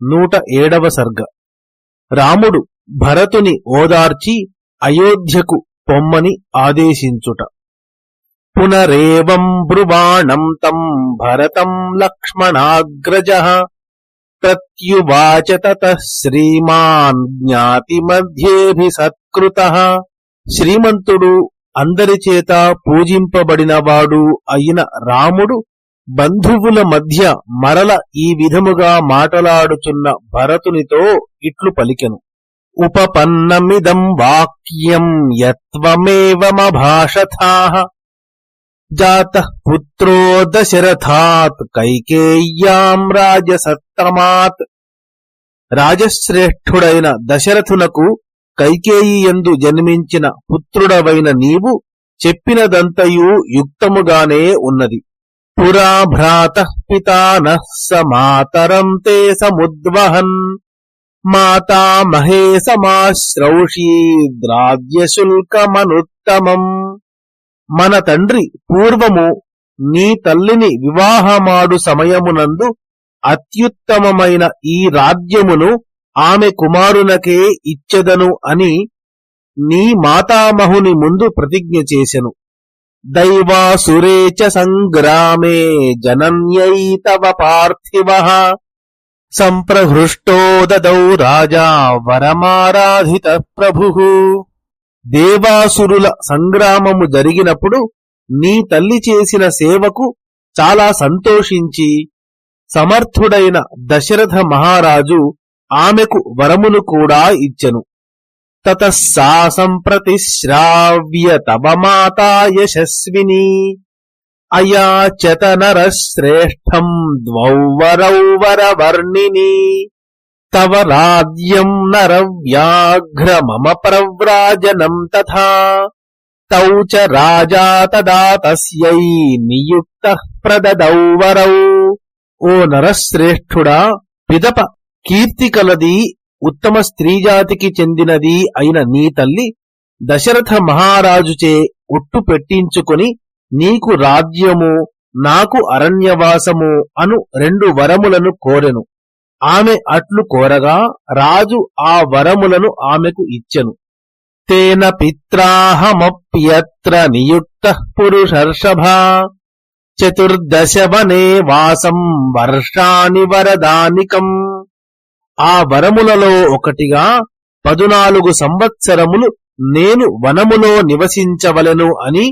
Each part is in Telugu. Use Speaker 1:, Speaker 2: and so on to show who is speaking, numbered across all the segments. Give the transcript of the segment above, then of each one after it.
Speaker 1: నూట ఏడవ సర్గ. రాముడు భరతుని ఓదార్చి అయోధ్యకు పొమ్మని ఆదేశించుట. పునరేవం బ్రువాణం తం భరతం లక్ష్మణాగ్రజ ప్రత్యువాచ తతః శ్రీమాన్ జ్ఞాతి మధ్యేభిసత్కృత శ్రీమంతుడు అందరి చేత పూజింపబడినవాడు అయిన రాముడు బంధువుల మధ్య మరల ఈ విధముగా మాటలాడుచున్న భరతునితో ఇట్లు పలికెను. ఉపపన్నమిదం వాక్యం యత్వమేవమభాషథా. జాత పుత్రో దశరథాత్ కైకేయ్యాం రాజసత్రమాత్. రాజశ్రేష్ఠుడైన దశరథునకు కైకేయియందు జన్మించిన పుత్రుడవైన నీవు చెప్పినదంతయు యుక్తముగానే ఉన్నది. పురా భ్రాత పితానః స మాతరం తే సముద్వహన్. మాతామహే సమాశ్రౌషీద్రావ్యశుల్కమనుత్తమం మన తండ్రి పూర్వము నీ తల్లిని వివాహమాడు సమయమునందు అత్యుత్తమమైన ఈ రాజ్యమును ఆమె కుమారునకే ఇచ్చెదను అని నీ మాతామహుని ముందు ప్రతిజ్ఞ చేసెను. దైవాసురే చ సంగ్రామే జనన్యై తవ పార్థివ. సంప్రహృష్టో దదౌ రాజా వరమారాధిత ప్రభు. దేవాసురుల సంగ్రామము జరిగినప్పుడు నీ తల్లి చేసిన సేవకు చాలా సంతోషించి సమర్థుడైన దశరథ మహారాజు ఆమెకు వరమును కూడా ఇచ్చెను. తతస్సా సంప్రతిశ్రావ్య తవ మాతా యశస్విని. అయాచత నరశ్రేష్టం ద్వౌ వరౌ వరవర్ణిని తవ రాజ్యం నరవ్యాఘ్ర మమ ప్రవ్రాజనం తథా. తౌ చ రాజా తదా తస్యై నియుక్త ప్రదదౌ వరౌ ఓ నరశ్రేష్ఠుడా పిదప కీర్తి కలది ఉత్తమ స్త్రీజాతికి చెందినది అయిన నీ తల్లి దశరథ మహారాజుచే ఒట్టు పెట్టించుకొని నీకు రాజ్యము నాకు అరణ్యవాసము అను రెండు వరములను కోరెను. ఆమె అట్లు కోరగా రాజు ఆ వరములను ఆమెకు ఇచ్చెను. తేన పిత్రాహమప్యత్ర నియుక్త పురుషర్షభా. చతుర్దశ వనే వాసం వర్షాని వరదానికం ఆ వరములలో ఒకటిగా పదునాలుగు సంవత్సరములు నేను వనములో నివసించవలెను అని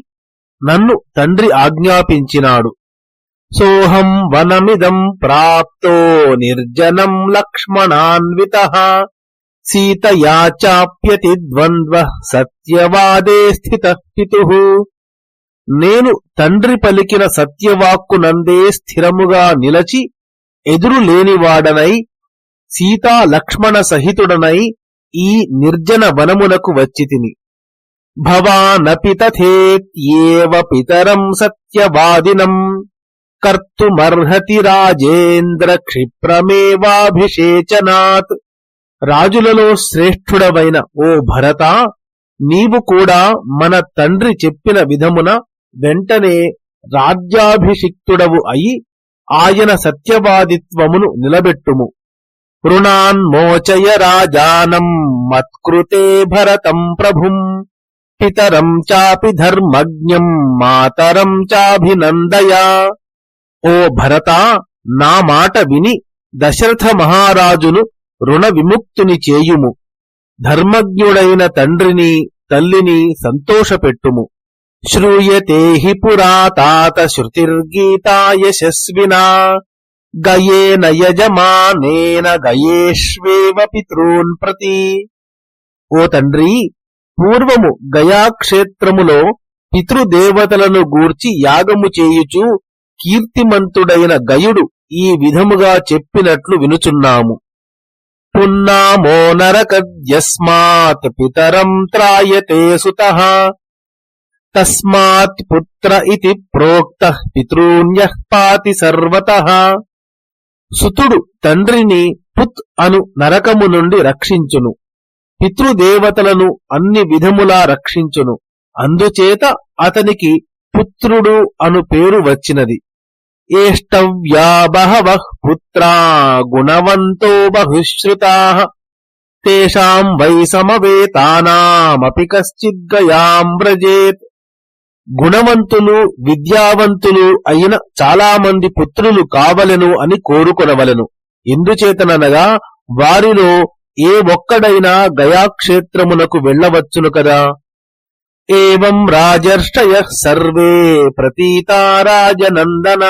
Speaker 1: నన్ను తండ్రి ఆజ్ఞాపించినాడు. సోహం వనమిదం ప్రాప్తో నిర్జనం లక్ష్మణాన్విత సీతయా చాప్యతి ద్వంద్వ సత్యవాదే స్థిత పితు. నేను తండ్రి పలికిన సత్యవాక్కునందే స్థిరముగా నిలచి ఎదురు లేనివాడనై సీతా లక్ష్మణ సహితుడనై ఈ నిర్జన వనమునకు వచ్చితిని. భవానపి తథేత్యేవ పితరం సత్యవాదినం కర్తుమర్హతి రాజేంద్ర క్షిప్రమేవాభిషేచనాత్. రాజులలో శ్రేష్ఠుడవైన ఓ భరత నీవు కూడా మన తండ్రి చెప్పిన విధమున వెంటనే రాజ్యాభిషిక్తుడవు అయి ఆయన సత్యవాదిత్వమును నిలబెట్టుము. ృణాన్మోచయ రాజానం మత్కృతే భరతం ప్రభుం పితరం చాపి ధర్మజ్ఞం మాతరం చాభినందయా ఓ భరత నా మాట విని దశరథ మహారాజును రుణ విముక్తుని చేయుము। ధర్మజ్ఞుడైన తండ్రిని తల్లిని సంతోషపెట్టుము। శ్రూయతే హి పురా శృతిర్గీతా యశస్వినా। గయేన యజమానేన గయేష్వేవ పితॄన్ ప్రతి. ఓ తండ్రి పూర్వము గయాక్షేత్రములో పితృదేవతలను గూర్చి యాగము చేయుచు కీర్తిమంతుడైన గయుడు ఈ విధముగా చెప్పినట్లు వినుచున్నాము. పున్నామో నరకద్యస్మాత్ పితరం త్రాయతే సుత. తస్మాత్ పుత్ర ఇది ప్రోక్త పితృన్య పాతి సర్వత. సుతుడు తండ్రిని పుత్ అను నరకము నుండి రక్షించును. పితృదేవతలను అన్ని విధములా రక్షించును. అందుచేత అతనికి పుత్రుడు అను పేరు వచ్చినది. ఏష్టవ్యా బహవ పుత్రా గుణవంతో బహుశ్రుతా. తేషాం వై సమవేతానామపి కశ్చిద్గయాం వ్రజేత్. గుణవంతులు విద్యావంతులు అయిన చాలా మంది పుత్రులు కావలెను అని కోరుకొనవలెను. ఎందుచేతననగా వారిలో ఏ ఒక్కడైనా గయాక్షేత్రమునకు వెళ్ళవచ్చును కదా? ఏం రాజర్షయ సర్వే ప్రతీతారాజనందన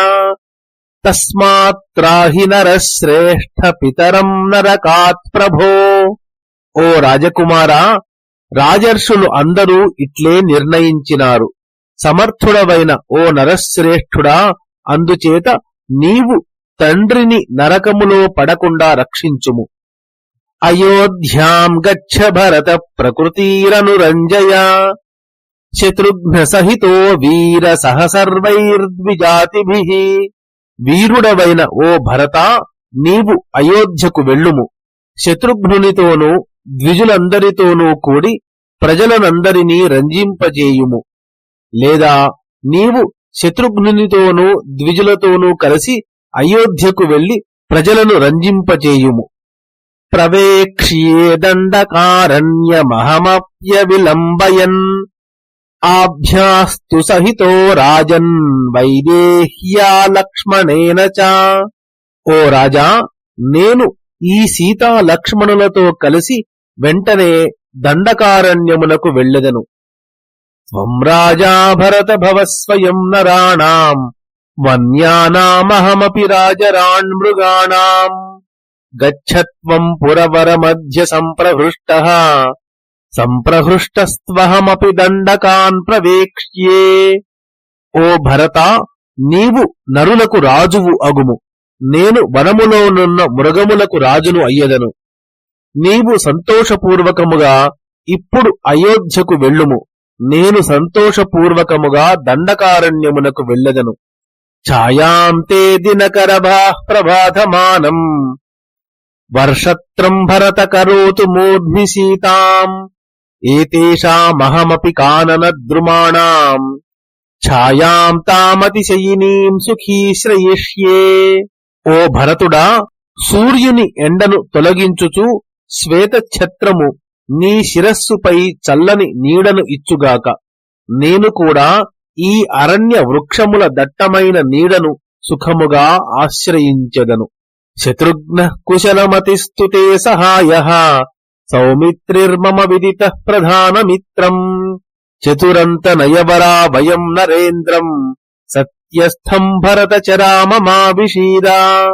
Speaker 1: తస్మాత్రాహి నరశ్రేష్ఠ పితరం నరకాత్ ప్రభో. ఓ రాజకుమారా రాజర్షులు అందరూ ఇట్లే నిర్ణయించినారు. సమర్థుడవైన ఓ నరశ్రేష్ఠుడా అందుచేత నీవు తండ్రిని నరకములో పడకుండా రక్షించుము. అయోధ్యాం గచ్చ భరత ప్రకృతీరనురంజయా శత్రుఘ్న సహితో వీర సహసర్వైర్ద్విజాతిభి వీరుడవైన ఓ భరత నీవు అయోధ్యకు వెళ్ళుము. శత్రుఘ్నునితోనూ ద్విజులందరితోనూ కూడి ప్రజలనందరినీ రంజింపజేయుము. లేదా నీవు శత్రుఘ్నునితోనూ ద్విజులతోనూ కలిసి అయోధ్యకు వెళ్ళి ప్రజలను రంజింపచేయుము. ప్రవేక్ష్యే దండకారణ్యమహమప్య విలంబయన్ ఆభ్యాస్తు సహితో రాజన్ వైదేహ్యా లక్ష్మణేన చ. ఓ రాజా నేను ఈ సీతా లక్ష్మణులతో కలిసి వెంటనే దండకారణ్యమునకు వెళ్ళెదను. త్వం రాజా భరత భవ స్వయం నరాణాం వన్యానామహమపి రాజరాణ్మృగాణాం. గచ్చత్వం పురవర మధ్య సంప్రహృష్ట సంప్రహృష్టస్త్వహమపి దండకాన్ ప్రవేక్ష్యే. ఓ భరత నీవు నరులకు రాజువు అగుము. నేను వనములోనున్న మృగములకు రాజును అయ్యదను. నీవు సంతోషపూర్వకముగా ఇప్పుడు అయోధ్యకు వెళ్ళుము. నేను సంతోషపూర్వకముగా దండకారణ్యమునకు వెళ్ళదను. ఛాయాంతే దినకరభా ప్రభాతమానం వర్షత్రం భరత కరోతు మూర్ధ్ని సీతాం ఏతేషామహమపి కాననద్రుమాణాం. ఛాయాం తామతిశయినీం సుఖీ శ్రయిష్యే. ఓ భరతుడా సూర్యుని ఎండను తొలగించుచు శ్వేతఛత్రము నీ శిరస్సుపై చల్లని నీడను ఇచ్చుగాక. నేను కూడా ఈ అరణ్య వృక్షముల దట్టమైన నీడను సుఖముగా ఆశ్రయించెదను. శత్రుఘ్న కుశలమతిస్తుతే సహాయ. సౌమిత్రిర్మమ విదిత ప్రధానమిత్రం చతురంత నయవరా వయం నరేంద్రం. సత్యస్థం భరత చరామమాభిషీదా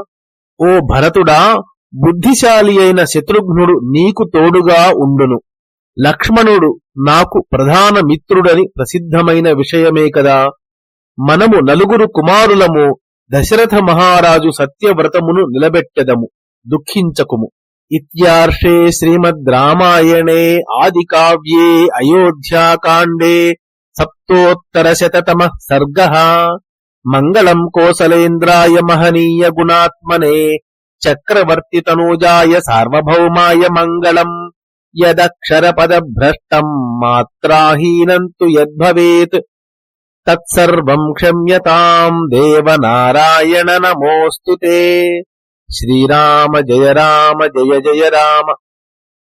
Speaker 1: ఓ భరతుడా బుద్ధిశాలి అయిన శత్రుఘ్నుడు నీకు తోడుగా ఉండును. లక్ష్మణుడు నాకు ప్రధాన మిత్రుడని ప్రసిద్ధమైన విషయమే కదా. మనము నలుగురు కుమారులము దశరథ మహారాజు సత్యవ్రతమును నిలబెట్టెదము దుఃఖించకుము. ఇత్యార్షే శ్రీమద్ రామాయణే ఆది కావ్యే అయోధ్యాకాండే సప్తోత్తర శతమ సర్గ. మంగళం కోసలేంద్రాయ మహనీయ గుణాత్మనే చక్రవర్తి తనూజాయ సార్వభౌమాయ మంగళం. యదక్షరపదభ్రష్టం మాత్రాహీనంతు యద్భవేత్. తత్సర్వం క్షమ్యతాం దేవనారాయణ నమోస్తుతే శ్రీరామ జయ రామ జయ జయ రామ.